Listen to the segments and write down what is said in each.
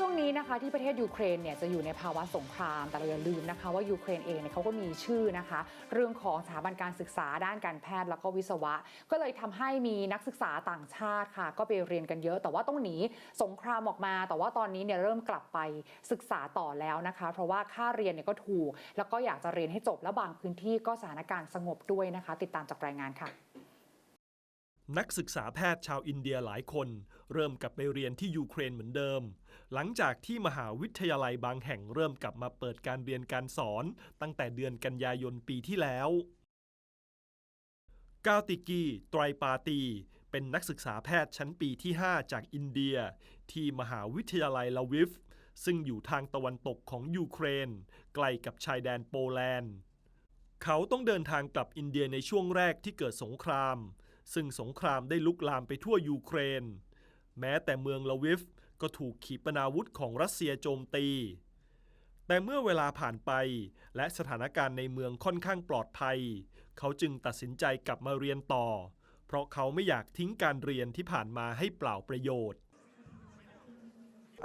ช่วงนี้นะคะที่ประเทศยูเครนเนี่ยจะอยู่ในภาวะสงคราม แต่เราอย่าลืมนะคะว่ายูเครนเองเนี่ยเขาก็มีชื่อนะคะ เรื่องของสถาบันการศึกษาด้านการแพทย์แล้วก็วิศวะ ก็เลยทำให้มีนักศึกษาต่างชาติค่ะ ก็ไปเรียนกันเยอะ แต่ว่าต้องหนีสงครามออกมา แต่ว่าตอนนี้เนี่ยเริ่มกลับไปศึกษาต่อแล้วนะคะ เพราะว่าค่าเรียนเนี่ยก็ถูก แล้วก็อยากจะเรียนให้จบแล้วบางพื้นที่ก็สถานการณ์สงบด้วยนะคะ ติดตามจากรายงานค่ะ นักศึกษาแพทย์ชาวอินเดียหลายคน เริ่มกลับไปเรียนที่ยูเครนเหมือนเดิม หลังจากที่มหาวิทยาลัยบางแห่งเริ่มกลับมาเปิดการเรียนการสอน ตั้งแต่เดือนกันยายนปีที่แล้วกาวติกีไตรปาตี เป็นนักศึกษาแพทย์ชั้นปีที่ 5 จากอินเดีย ที่มหาวิทยาลัยลาวิฟ ซึ่งอยู่ทางตะวันตกของยูเครน ใกล้กับชายแดนโปแลนด์ เขาต้องเดินทางกลับอินเดียในช่วงแรกที่เกิดสงคราม ซึ่งสงครามได้ลุกลามไปทั่วยูเครน แม้แต่เมืองลาวิฟก็ถูกขีปนาวุธของรัสเซียโจมตี แต่เมื่อเวลาผ่านไปและสถานการณ์ในเมืองค่อนข้างปลอดภัย เขาจึงตัดสินใจกลับมาเรียนต่อ เพราะเขาไม่อยากทิ้งการเรียนที่ผ่านมาให้เปล่าประโยชน์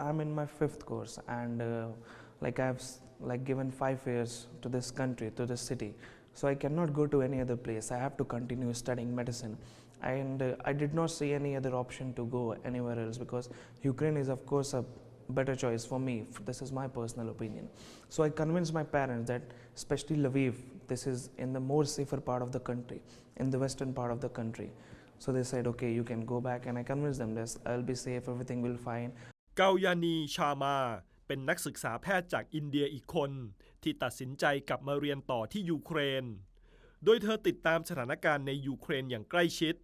I'm in my fifth course, and uh, like I've like given five years to this country, to this city, So I cannot go to any other place. I have to continue studying medicine. And uh, I did not see any other option to go anywhere else because Ukraine is, of course, a better choice for me. This is my personal opinion. So I convinced my parents that, especially Lviv, this is in the more safer part of the country, in the western part of the country. So they said, okay, you can go back. And I convinced them, this, I'll be safe, everything will fine. Kauyani Sharma เป็นนักศึกษาแพทย์จากอินเดียอีกคน ที่ตัดสินใจกลับมาเรียนต่อที่ยูเครน โดยเธอติดตามสถานการณ์ในยูเครนอย่างใกล้ชิด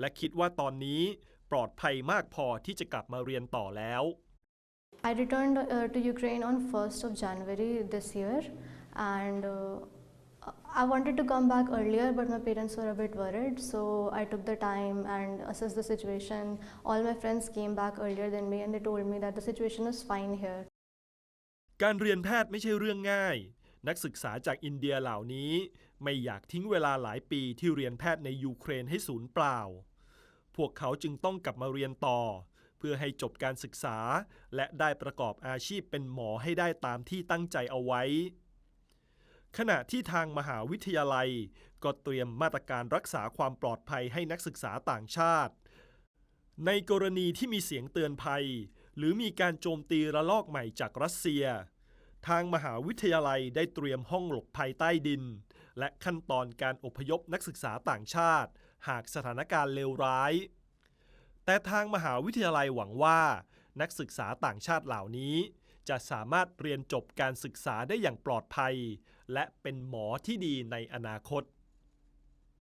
และคิดว่าตอนนี้ปลอดภัยมากพอที่จะกลับมาเรียนต่อแล้ว I returned uh, to Ukraine on 1st of January this year and uh, I wanted to come back earlier but my parents were a bit worried so I took the time and assessed the situation. All my friends came back earlier than me and they told me that the situation is fine here. การเรียนแพทย์ไม่ใช่เรื่องง่าย นักศึกษาจากอินเดียเหล่านี้ ไม่อยากทิ้งเวลาหลายปีที่เรียนแพทย์ในยูเครนให้สูญเปล่า พวกเขาจึงต้องกลับมาเรียนต่อ เพื่อให้จบการศึกษา และได้ประกอบอาชีพเป็นหมอให้ได้ตามที่ตั้งใจเอาไว้ ขณะที่ทางมหาวิทยาลัย ก็เตรียมมาตรการรักษาความปลอดภัยให้นักศึกษาต่างชาติ ในกรณีที่มีเสียงเตือนภัย หรือมีการโจมตีระลอกใหม่จากรัสเซีย ทางมหาวิทยาลัยได้เตรียมห้องหลบภัยใต้ดิน และขั้นตอนการอพยพนักศึกษาต่างชาติ หากสถานการณ์เลวร้าย แต่ทางมหาวิทยาลัยหวังว่า นักศึกษาต่างชาติเหล่านี้ จะสามารถเรียนจบการศึกษาได้อย่างปลอดภัย และเป็นหมอที่ดีในอนาคต